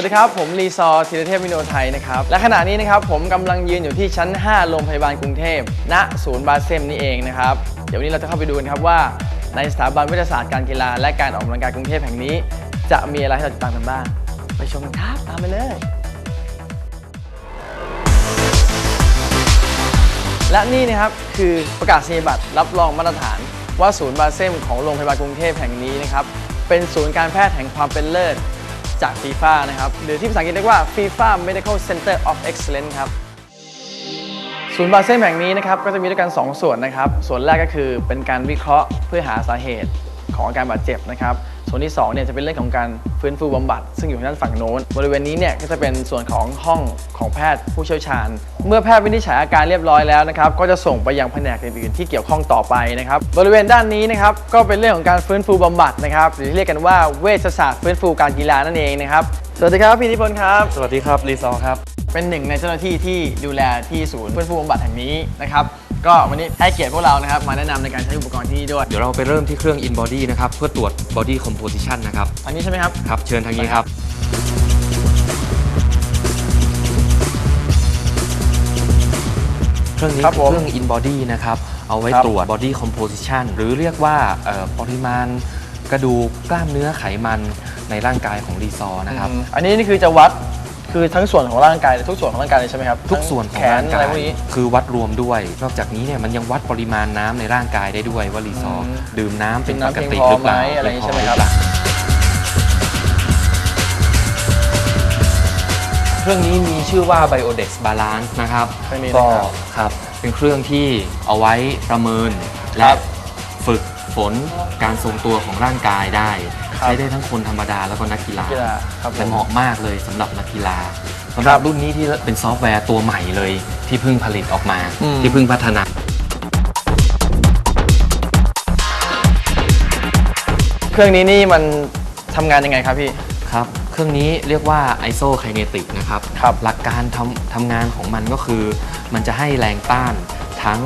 วัสดีครับ ผมรีซอธีรเทพวินโนไทยนะครับ และขณะนี้นะครับผมกำลังยืนอยู่ที่ชั้น 5 โรงพยาบาลกรุงเทพ ณ ศูนย์บาเซมนี่เองนะครับ เดี๋ยววันนี้เราจะเข้าไปดูกันครับว่า ในสถาบันวิทยาศาสตร์การกีฬา และการออกกำลังกายกรุงเทพแห่งนี้ จะมีอะไรให้เราติดตามกันบ้าง ไปชมกันครับ ตามไปเลยและนี่นะครับคือประกาศนียบัตรรับรองมาตรฐาน ว่าศูนย์บาเซมของโรงพยาบาลกรุงเทพแห่งนี้นะครับเป็นศูนย์การแพทย์แห่งความเป็นเลิศ จากฟีฟ่านะครับหรือที่ภาษาอังกฤษเรียกว่า FIFA Medical Center of Excellence ครับศูนย์บาเซ่แห่งนี้นะครับก็จะมีด้วยกัน 2 ส่วนนะครับ ส่วนแรกก็คือเป็นการวิเคราะห์เพื่อหาสาเหตุของอาการบาดเจ็บนะครับ ส่วนที่2เนี่ยจะเป็นเรื่องของการฟื้นฟูบำบัด ซึ่งอยู่ทางด้านฝั่งโน้น บริเวณนี้เนี่ยก็จะเป็นส่วนของห้องของแพทย์ผู้เชี่ยวชาญ เมื่อแพทย์วินิจฉัยอาการเรียบร้อยแล้วนะครับก็จะส่งไปยังแผนกอื่นๆที่เกี่ยวข้องต่อไปนะครับบริเวณด้านนี้นะครับก็เป็นเรื่องของการฟื้นฟูบำบัดนะครับหรือที่เรียกกันว่าเวชศาสตร์ฟื้นฟูการกีฬานั่นเองนะครับสวัสดีครับพี่นิพนธ์ครับ สวัสดีครับรีซอร์ครับ เป็นหนึ่งในเจ้าหน้าที่ที่ดูแลที่ศูนย์ฟื้นฟูบำบัดแห่งนี้นะครับ ก็วันนี้ให้เกียรติพวกเรานะครับมาแนะนำในการใช้อุปกรณ์ที่นี่ด้วย เดี๋ยวเราไปเริ่มที่เครื่อง in body นะครับเพื่อตรวจ body composition นะครับอันนี้ใช่ไหมครับ ครับเชิญทางนี้ครับ เครื่องนี้ครับคือผม เครื่อง in body นะครับเอาไว้ครับตรวจ body composition หรือเรียกว่าเอ่อปริมาณกระดูกกล้ามเนื้อไขมันในร่างกายของรีซอร์นะครับ อืมอันนี้นี่คือจะวัด คือทั้งส่วนของร่างกายเลยทุกส่วนของร่างกายเลยใช่ไหมครับทุกส่วนของแขนร่างอะไรกายพวกนี้ คือวัดรวมด้วย นอกจากนี้เนี่ยมันยังวัดปริมาณน้ำในร่างกายได้ด้วยว่ารีซอร์อืมดื่มน้ำเป็นดื่มปน้ำกติเพียงพอหรือเปล่าไหมอะไรอย่างงี้เพียงพใช่ไหมครับรือเปล่าเครื่องนี้มีชื่อว่า Biodex Balance นะครับเครื่องนี้ก็นะครับครับเป็นเครื่องที่เอาไว้ประเมิน คและรับ ฝึกฝนการทรงตัวของร่างกายได้ครับ ใช้ได้ทั้งคนธรรมดาแล้วก็นักกีฬากีฬาครับผมและเหมาะมากเลยสำหรับนักกีฬาสำหครัรับบรุ่นนี้ที่ เป็นซอฟต์แวร์ตัวใหม่เลยที่เพิ่งผลิตออกมา อืม ที่เพิ่งพัฒนา เครื่องนี้นี่มันทำงานยังไงครับพี่ ครับ เครื่องนี้เรียกว่า isokinetic นะครับ ครับหลักการทำทำงานของมันก็คือ มันจะให้แรงต้านทั้ง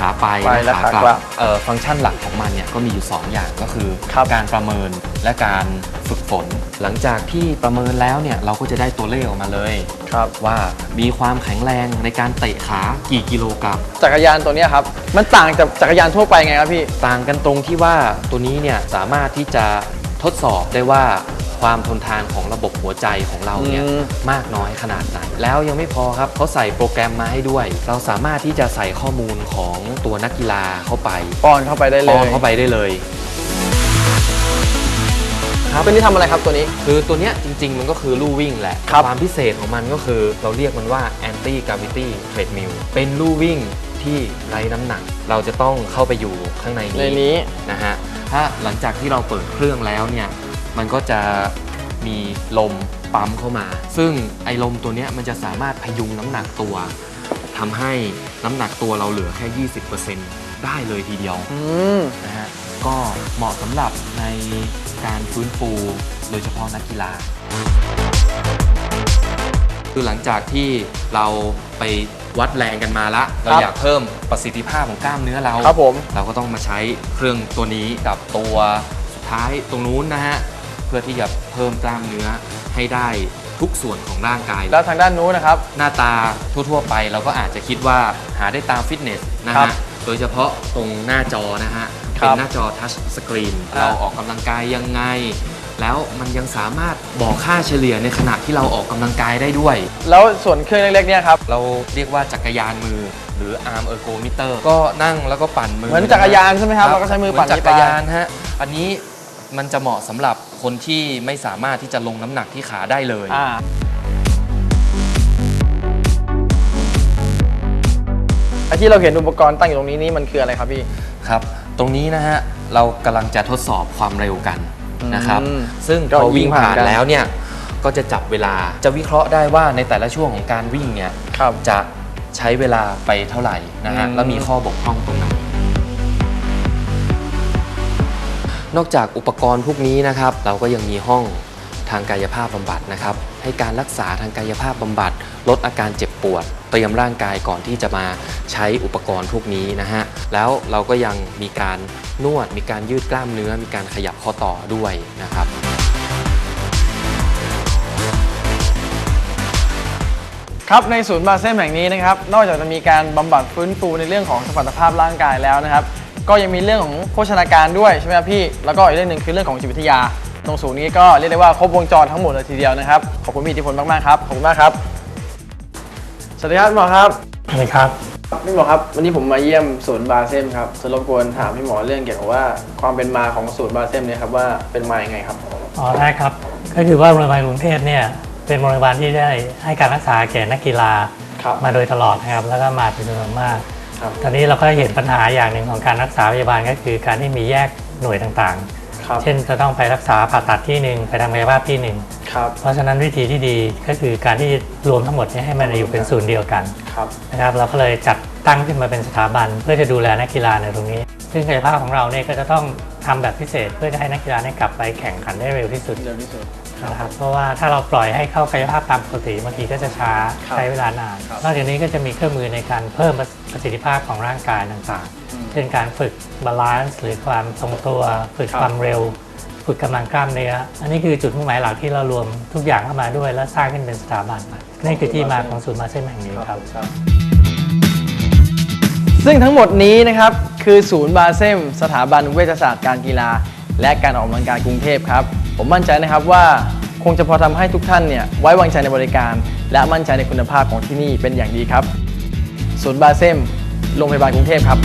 ขาไปไปและและขากขากลัลับบเอ่อฟังก์ชันหลักของมันเนี่ยก็มีอยู่ 2 อย่างก็คือครับการประเมินและการฝึกฝน หลังจากที่ประเมินแล้วเนี่ยเราก็จะได้ตัวเลขออกมาเลยครับ ว่ามีความแข็งแรงในการเตะขากี่กิโลกรัม จักรยานตัวเนี้ยครับ มันต่างจากจักรยานทั่วไปไงครับพี่ ต่างกันตรงที่ว่าตัวนี้เนี่ยสามารถที่จะทดสอบได้ว่า ความทนทานของระบบหัวใจของเราเนี่ยอืม มากน้อยขนาดไหนแล้วยังไม่พอครับเขาใส่โปรแกรมมาให้ด้วย เราสามารถที่จะใส่ข้อมูลของตัวนักกีฬาเข้าไปป้อนเข้าไปได้เลป้อยนเข้าไปได้เลย ครับตัวนี้ทำอะไรครับตัวนี้ คือตัวเนี้ยจริง ๆ มันก็คือลู่วิ่งแหละครับ ความพิเศษของมันก็คือเราเรียกมันว่า anti gravity treadmill เป็นลู่วิ่งที่ไร้น้ำหนัก เราจะต้องเข้าไปอยู่ข้างในในนี้นะฮะ ถ้าหลังจากที่เราเปิดเครื่องแล้วเนี่ย มันก็จะมีลมปั๊มเข้ามา ซึ่งไอ้ลมตัวเนี้ยมันจะสามารถพยุงน้ำหนักตัวทำให้น้ำหนักตัวเราเหลือแค่ 20%ได้เลยทีเดียวอืมนะฮะก็เหมาะสำหรับในการฟื้นฟูโดยเฉพาะนักกีฬา คือหลังจากที่เราไปวัดแรงกันมาละ เราครับอยากเพิ่มประสิทธิภาพของกล้ามเนื้อเราครับผมเราก็ต้องมาใช้เครื่องตัวนี้กับตัวสุดท้ายตรงนู้นนะฮะ เพื่อที่จะเพิ่มกล้ามเนื้อให้ได้ทุกส่วนของร่างกาย แล้วทางด้านนู้นนะครับ หน้าตาทั่ว ๆ ไปเราก็อาจจะคิดว่าหาได้ตามฟิตเนสนะครัฮะบโดยเฉพาะตรงหน้าจอนะฮะ ครัเป็บนหน้าจอทัชสกรีนอ่า เราออกกำลังกายยังไง แล้วมันยังสามารถบอกค่าเฉลี่ยในขณะที่เราออกกำลังกายได้ด้วย แล้วส่วนเครื่องเล็กๆเนี่ยครับ เราเรียกว่าจักรยานมือ หรือ arm ergometer ก็นั่งแล้วก็ปั่นมือเหมือนจักรยานใช่ไหมครับเราก็ใช้มือปั่นเหจันี้กไปรยานฮะอันนี้มันจะเหมาะสำหรับ คนที่ไม่สามารถที่จะลงน้ำหนักที่ขาได้เลย อ่า ไอที่เราเห็นอุปกรณ์ตั้งอยู่ตรงนี้นี่มันคืออะไรครับพี่ ครับ ตรงนี้นะฮะเรากำลังจะทดสอบความเร็วกันนะครับ อืมซึ่งก็พอวิ่งวิ่งผ่านผ่านกัน แล้วเนี่ยก็จะจับเวลาจะวิเคราะห์ได้ว่าในแต่ละช่วงของการวิ่งเนี่ย ครับ จะใช้เวลาไปเท่าไหร่นะฮะ อืม แล้วมีข้อบกพร่องตรงไหน นอกจากอุปกรณ์พวกนี้นะครับ เราก็ยังมีห้องทางกายภาพบำบัดนะครับ ให้การรักษาทางกายภาพบำบัด ลดอาการเจ็บปวด เตรียมร่างกายก่อนที่จะมาใช้อุปกรณ์พวกนี้นะฮะ แล้วเราก็ยังมีการนวด มีการยืดกล้ามเนื้อ มีการขยับข้อต่อด้วยนะครับ ครับในศูนย์บาเซมแห่งนี้นะครับ นอกจากจะมีการบำบัดฟื้นฟูในเรื่องของสมรรถภาพร่างกายแล้วนะครับ ก็ยังมีเรื่องของโภชนาการด้วยใช่ไหมครับพี่ แล้วก็อีกเรื่องหนึ่งคือเรื่องของจิตวิทยา ตรงศูนย์นี้ก็เรียกได้ว่าครบวงจรทั้งหมดเลยทีเดียวนะครับ ขอบคุณพี่อิทธิพลมากๆครับ ขอบคุณมากครับ สวัสดีครับพี่หมอครับสวัสดีครับ พี่หมอครับ วันนี้ผมมาเยี่ยมศูนย์บาเซมครับจะรบกวนถามพี่หมอเรื่องเกี่ยวกับว่าความเป็นมาของศูนย์บาเซมเนี่ยครับว่าเป็นมาอย่างไงครับ อ๋อได้ครับ ก็คือว่าโรงพยาบาลกรุงเทพเนี่ยเป็นโรงพยาบาลที่ได้ให้การรักษาแก่นักกีฬาครับ มาโดยตลอดนะครับ แล้วก็มาเป็นจำนวนมาก ครับตอนนี้เราก็เห็นปัญหาอย่างหนึ่งของการรักษาพยาบาลก็คือการที่มีแยกหน่วยต่างครับๆเช่นจะต้องไปรักษาผ่าตัดที่หนึ่งไปทำกายภาพที่หนึ่งครับเพราะฉะนั้นวิธีที่ดีก็คือการที่รวมทั้งหมดเนี้ให้มันอยู่เป็นศูนย์เดียวกันครับนะครับเราก็เลยจัดตั้งขึ้นมาเป็นสถาบัน เพื่อจะดูแลนักกีฬาในตรงนี้ ซึ่งกายภาพของเราเนี่ยก็จะต้องทำแบบพิเศษ เพื่อจะให้นักกีฬาได้กลับไปแข่งขันได้เร็วที่สุดเร็วที่สุด นะครับเพราะว่าถ้าเราปล่อยให้เข้ากายภาพตามปกติบางทีก็จะช้าครับใช้เวลานาน ครับ นอกจากนี้ก็จะมีเครื่องมือในการเพิ่มประสิทธิภาพของร่างกายต่างอืมๆเช่นการฝึกบาลานซ์หรือความทรงตัว ฝึกครับ ความเร็ว ฝึกกำลังกล้ามเนื้ออันนี้คือจุดมุ่งหมายหลักที่เรารวมทุกอย่างเข้ามาด้วย และสร้างขึ้นเป็นสถาบันนี่คือที่มาของศูนย์มาเซ่นแห่งนี้ครับ ซึ่งทั้งหมดนี้นะครับคือศูนย์บาเซม สถาบันเวชศาสตร์การกีฬา และการออกกำลังกายกรุงเทพครับ ผมมั่นใจนะครับว่าคงจะพอทำให้ทุกท่านเนี่ยไว้วางใจในบริการ และมั่นใจในคุณภาพของที่นี่เป็นอย่างดีครับ ศูนย์บาเซมโรงพยาบาลกรุงเทพครับ